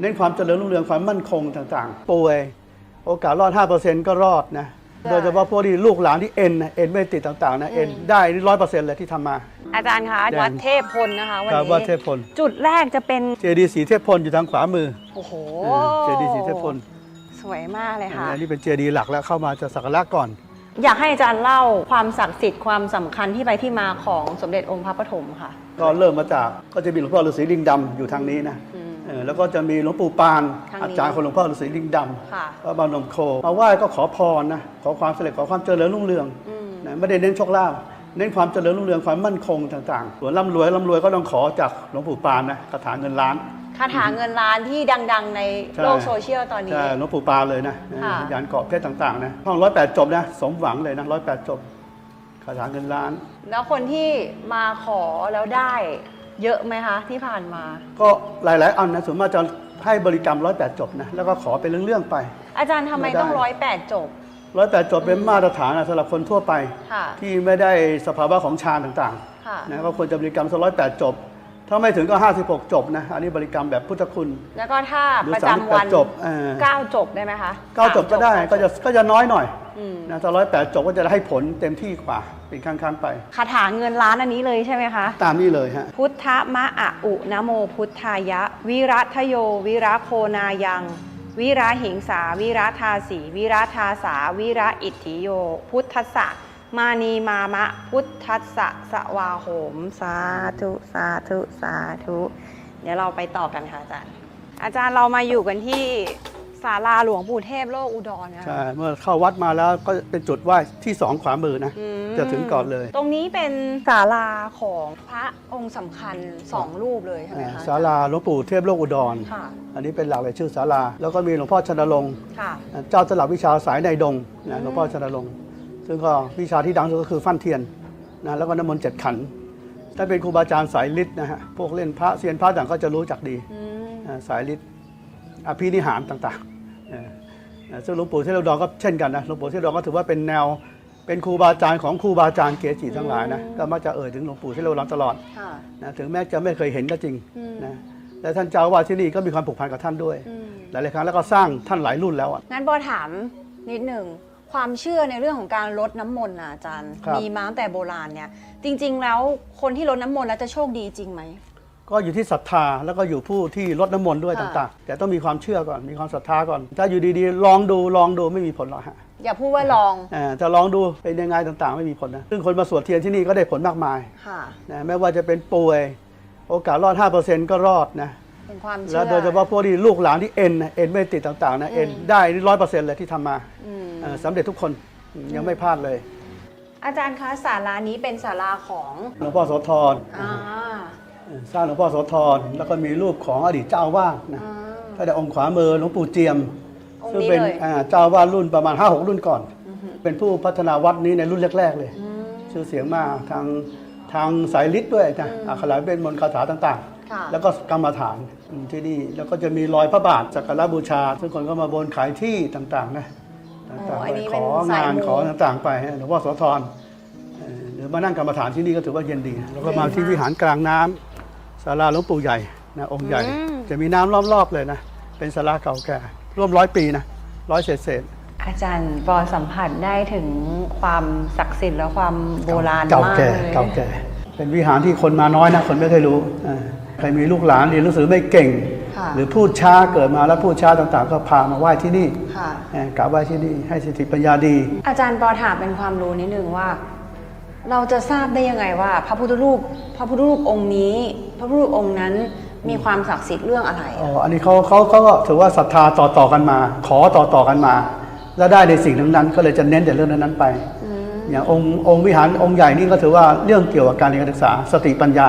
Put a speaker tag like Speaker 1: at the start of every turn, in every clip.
Speaker 1: เน้นความเจริญรุ่งเรืองความมั่นคงต่างๆ ป่วย โอกาสรอด 5%ก็รอดนะ
Speaker 2: ได้
Speaker 1: โดยเฉพาะพวกที่ลูกหลานที่เอ็นนะเอ็นไม่ติดต่างๆนะ เอ็นได้ร้อยเปอร์เซ็นต์เลยที่ทำมา
Speaker 2: อาจารย์คะ
Speaker 1: แดง
Speaker 2: วัดเทพพลนะคะวัน
Speaker 1: ครับ
Speaker 2: นี้
Speaker 1: ว่าเทพพล
Speaker 2: จุดแรกจะเป็น
Speaker 1: เจดีย์สีเทพพลอยู่ทางขวามือ
Speaker 2: โอ้โห
Speaker 1: เจดีย์สีเทพพล
Speaker 2: สวยมากเลยค่ะ
Speaker 1: อันนี้เป็นเจดีย์หลักแล้วเข้ามาจะสักการะก่อน
Speaker 2: อยากให้อาจารย์เล่าความศักดิ์สิทธิ์ความสำคัญที่ไปที่มาของสมเด็จองค์พระปฐมค่ะ
Speaker 1: ก็เริ่มมาจากก็จะมีหลวงพ่อฤาษีลิงดำอยู่ทางนี้นะ
Speaker 2: อืม
Speaker 1: เออ แล้วก็จะมีหลวงปู่ปาน
Speaker 2: ทางนี้
Speaker 1: อาจารย์ของหลวงพ่อฤาษีลิงด
Speaker 2: ค่ะำ
Speaker 1: พระบารมโค มาไหว้ก็ขอพรนะขอความสำเร็จขอความเจริญรุ่งเรือง
Speaker 2: อืม
Speaker 1: นะไม่ได้เน้นโชคลาภเน้นความเจริญรุ่งเรืองความมั่นคงต่างๆส่วนร่ำรวยร่ำรวยก็ต้องขอจากหลวงปู่ปานนะคาถาเงินล้าน
Speaker 2: คาถาเงินล้านที่ดังๆ ใน
Speaker 1: ใช่
Speaker 2: โลกโซเชียลตอนนี้
Speaker 1: ใช่หลวงปู่ปานเลยนะ
Speaker 2: ค่ะ
Speaker 1: ยานเกาะเพชรต่างๆนะห้องร้อยแปดจบนะสมหวังเลยนะร้อยแปดจบคาถาเงินล้าน
Speaker 2: แล้วคนที่มาขอแล้วได้ เยอะไหมคะที่ผ่านมา
Speaker 1: ก็หลาย ๆ อันนะส่วนมากจะให้บริกรรมร้อยแปดจบนะแล้วก็ขอเป็นเรื่อง ๆ ไป
Speaker 2: อาจารย์ทำไม
Speaker 1: ไม่ได้
Speaker 2: ต้องร้อยแปดจบ
Speaker 1: ร้อยแปดจบเป็นมาตรฐานนะสำหรับคนทั่วไป
Speaker 2: ค่ะ
Speaker 1: ที่ไม่ได้สภาวะของฌานต่าง
Speaker 2: ค่ะ
Speaker 1: ๆนะก็ควรจะบริกรรมสักร้อยแปดจบ ถ้าไม่ถึงก็ 56 จบนะอันนี้บริกรรมแบบพุทธคุณ
Speaker 2: แล้วก็ถ้า
Speaker 1: หรือ
Speaker 2: ประจำวัน
Speaker 1: 38จบเออ
Speaker 2: เก้าจบได้ไหมคะ
Speaker 1: เก้าจบก็ได้
Speaker 2: สาม
Speaker 1: ก็จะก็จะน้อยหน่อย
Speaker 2: อืม
Speaker 1: นะถ้าร้อยแปดจบก็จะให้ผลเต็มที่กว่า เป็นครั้งๆไป
Speaker 2: คาถาเงินล้านอันนี้เลยใช่ไหมคะ
Speaker 1: ตามนี้เลยฮะ
Speaker 2: พุทธมะอะอุนะโมพุทธายะ วิรัทโย วิระโคนายัง วิระหิงสา วิระทาสีวิระทาสา วิระอิทธิโย พุทธัสสะมานีมามะ พุทธัสสะสวาโหม สาธุสาธุสาธุ เดี๋ยวเราไปต่อกันค่ะอาจารย์ อาจารย์เรามาอยู่กันที่ ศาลาหลวงปู่เทพโลกอุดรนะคะ
Speaker 1: ใช่เมื่อเข้าวัดมาแล้วก็เป็นจุดไหว้ที่สองขวามือนะ
Speaker 2: อืม
Speaker 1: จะถึงก่อนเลย
Speaker 2: ตรงนี้เป็นศาลาของพระองค์สำคัญสองรูปเลยใช่ไหม
Speaker 1: อ่า
Speaker 2: คะ
Speaker 1: ศาลาหลวงปู่เทพโลกอุดร
Speaker 2: ค่ะ
Speaker 1: อันนี้เป็นหลักเลยชื่อศาลา แล้วก็มีหลวงพ่อชนรงค์
Speaker 2: ค่ะ
Speaker 1: เจ้าตลับวิชาสายในดง
Speaker 2: อื
Speaker 1: นะ
Speaker 2: ม
Speaker 1: หลวงพ่อชนรงค์ซึ่งก็วิชาที่ดังสุดก็คือฟั่นเทียนนะแล้วก็น้ำมนต์เจ็ดขันธ์ถ้าเป็นครูบาอาจารย์สายฤทธิ์นะฮะพวกเล่นพระเซียนพระต่างก็จะรู้จักดี
Speaker 2: อืม
Speaker 1: อ่าสายฤทธิ์ อภินิหารต่างๆเออเออซึ่งหลวงปู่เทพโลกอุดรก็เช่นกันนะหลวงปู่เทพโลกอุดรก็ถือว่าเป็นแนวเป็นครูบาอาจารย์ของครูบาอาจารย์เกจิทั้งหลายนะก็มักจะเอ่ยถึงหลวงปู่เทพโลกอุดรตลอด
Speaker 2: ค่ะ
Speaker 1: นะถึงแม้จะไม่เคยเห็นก็จริง
Speaker 2: อืม
Speaker 1: นะแต่ท่านเจ้าอาวาดที่นี่ก็มีความผูกพันกับท่านด้วย
Speaker 2: อืม
Speaker 1: หลายๆครั้งแล้วก็สร้างท่านหลายรุ่นแล้วอะ
Speaker 2: งั้นบอถามนิดหนึ่งความเชื่อในเรื่องของการลดน้ำมนต์นะอาจารย์
Speaker 1: ครับ
Speaker 2: มีมาตั้งแต่โบราณเนี่ย จริง ๆ แล้วคนที่ลดน้ำมนต์แล้วจะโชคดีจริงไหม
Speaker 1: ก็อยู่ที่ศรัทธาแล้วก็อยู่ผู้ที่ลดน้ำมนต์ด้วย
Speaker 2: ค่ะ
Speaker 1: ต่างๆ แต่ต้องมีความเชื่อก่อนมีความศรัทธาก่อน ถ้าอยู่ดีๆ ลองดูลองดูไม่มีผลหรอกฮะ
Speaker 2: อย่าพูดว่าลอง
Speaker 1: เอ่อจะลองดูเป็นยังไงต่างๆ ไม่มีผลนะซึ่งคนมาสวดเทียนที่นี่ก็ได้ผลมากมาย
Speaker 2: ค่ะ
Speaker 1: นะไม่ว่าจะเป็นป่วย โอกาสรอด 5%ก็รอดนะ
Speaker 2: เป็นความเชื่
Speaker 1: แล้วโดยเฉพาะพวกที่ลูกหลานที่เอ็นนะเอ็นไม่ติดต่างๆนะเอ็นได้ร้อยเปอร์เซ็นต์เลยที่ทำมา
Speaker 2: อืม
Speaker 1: เอ่อสำเร็จทุกคนยังไม่พลาดเลย
Speaker 2: อาจารย์คะศาลานี้เป็นศาลาของ
Speaker 1: หลวงพ่อโสธร
Speaker 2: อ่า
Speaker 1: สร้างหลวงพ่อโสธรแล้วก็มีรูปของอดีตเจ้าอาวาสนะ
Speaker 2: อ่า
Speaker 1: ก็ได้องค์ขวามือหลวงปู่เจียม
Speaker 2: องค์
Speaker 1: ซึ่ง
Speaker 2: นี้
Speaker 1: เป็น
Speaker 2: เลย
Speaker 1: อ่าเจ้าอาวาสรุ่นประมาณ 5 6 รุ่นก่อน เป็นผู้พัฒนาวัดนี้ในรุ่นแรก ๆ เลย
Speaker 2: อืม
Speaker 1: ชื่อเสียงมากทางทางสายฤทธิ์ด้วยนะอักขระเป็นมนต์คาถาต่าง
Speaker 2: ค่ะ
Speaker 1: ๆ แล้วก็กรรมฐานอืมที่นี่แล้วก็จะมีรอยพระบาทสักการะบูชา ซึ่งคนก็มาบนขายที่ต่างๆนะต่าง
Speaker 2: โอ้
Speaker 1: ๆ
Speaker 2: อัน
Speaker 1: ไป
Speaker 2: นี้
Speaker 1: ข
Speaker 2: เป็น
Speaker 1: อ
Speaker 2: สาย
Speaker 1: งาน
Speaker 2: มู
Speaker 1: ขอต่างๆ ไปฮะหลวงพ่อโสธรเอ่อหรือมานั่งกรรมฐานที่นี่ก็ถือว่าเย็นดี แล้วก็มาที่วิหารกลางน้ำศาลาหลวงปู่ใหญ่นะองค์ใหญ่
Speaker 2: อืม
Speaker 1: จะมีน้ำรอบๆเลยนะ เป็นศาลาเก่าแก่ ร่วมร้อยปีนะร้อยเศษเศษ
Speaker 2: อาจารย์ปอสัมผัสได้ถึงความศักดิ์สิทธิ์และความโบราณ
Speaker 1: เก่ามา
Speaker 2: ก
Speaker 1: แก่
Speaker 2: เลย
Speaker 1: เก่าแก่ เป็นวิหารที่คนมาน้อยนะคนไม่เคยรู้อ่าใครมีลูกหลานเรียนหนังสือไม่เก่ง
Speaker 2: ค่ะ
Speaker 1: หรือพูดช้าเกิดมาแล้วพูดช้าต่างๆ ก็พามาไหว้ที่นี่
Speaker 2: ค่ะ
Speaker 1: เอ่อกราบไหว้ที่นี่ให้สติปัญญาดี
Speaker 2: อาจารย์ปอถามเป็นความรู้นิดนึงว่า เราจะทราบได้ยังไงว่า พระพุทธรูปพระพุทธรูปองค์นี้ พระพุทธรูปองค์นั้นมีความศักดิ์สิทธิ์เรื่องอะไร
Speaker 1: อ๋ออันนี้เขาเขาเขาก็ถือว่าศรัทธาต่อต่อๆกันมา ขอต่อต่อๆกันมา แล้วได้ในสิ่งนั้นๆก็เลยจะเน้นแต่เรื่องนั้นๆไปอย่างองค์องค์วิหารองค์ใหญ่นี่ก็ถือว่าเรื่องเกี่ยวกับการเรียนการศึกษาสติปัญญา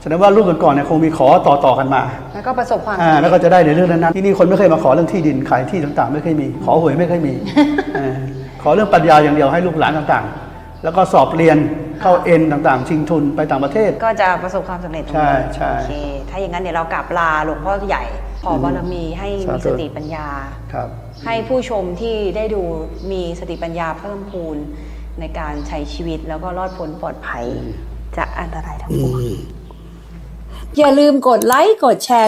Speaker 1: แสดงว่ารุ่นก่อนๆเนี่ยคงมีขอต่อต่อๆกันมา
Speaker 2: แล้วก็ประสบความ
Speaker 1: อ่า
Speaker 2: สำ
Speaker 1: แล้ว
Speaker 2: เร็
Speaker 1: ก็
Speaker 2: จ
Speaker 1: จะได้ในเรื่องนั้นๆที่นี่คนไม่เคยมาขอเรื่องที่ดินขายที่ต่างๆ ไม่เคยมี ขอหวยไม่เคยมีเออขอเรื่องปัญญาอย่างเดียวให้ลูกหลานต่างๆ แล้วก็สอบเรียนเข้าเอ็นต่างๆ ชิงทุนไปต่างประเทศ
Speaker 2: ก็จะประสบความสำเร็จตรง
Speaker 1: ใช่
Speaker 2: นี้
Speaker 1: ใช่
Speaker 2: โอเค ถ้าอย่างนั้นเดี๋ยวเรากลับลาหลวงพ่อใหญ่ ขอบารมีให้มี
Speaker 1: สาธุ
Speaker 2: สติปัญญา
Speaker 1: ครับ
Speaker 2: ให้ผู้ชมที่ได้ดูมีสติปัญญาเพิ่มพูนในการใช้ชีวิตแล้วก็รอดพ้นปลอดภัยจากอันตรายทั้งปวง อย่าลืมกดไลค์ กดแชร์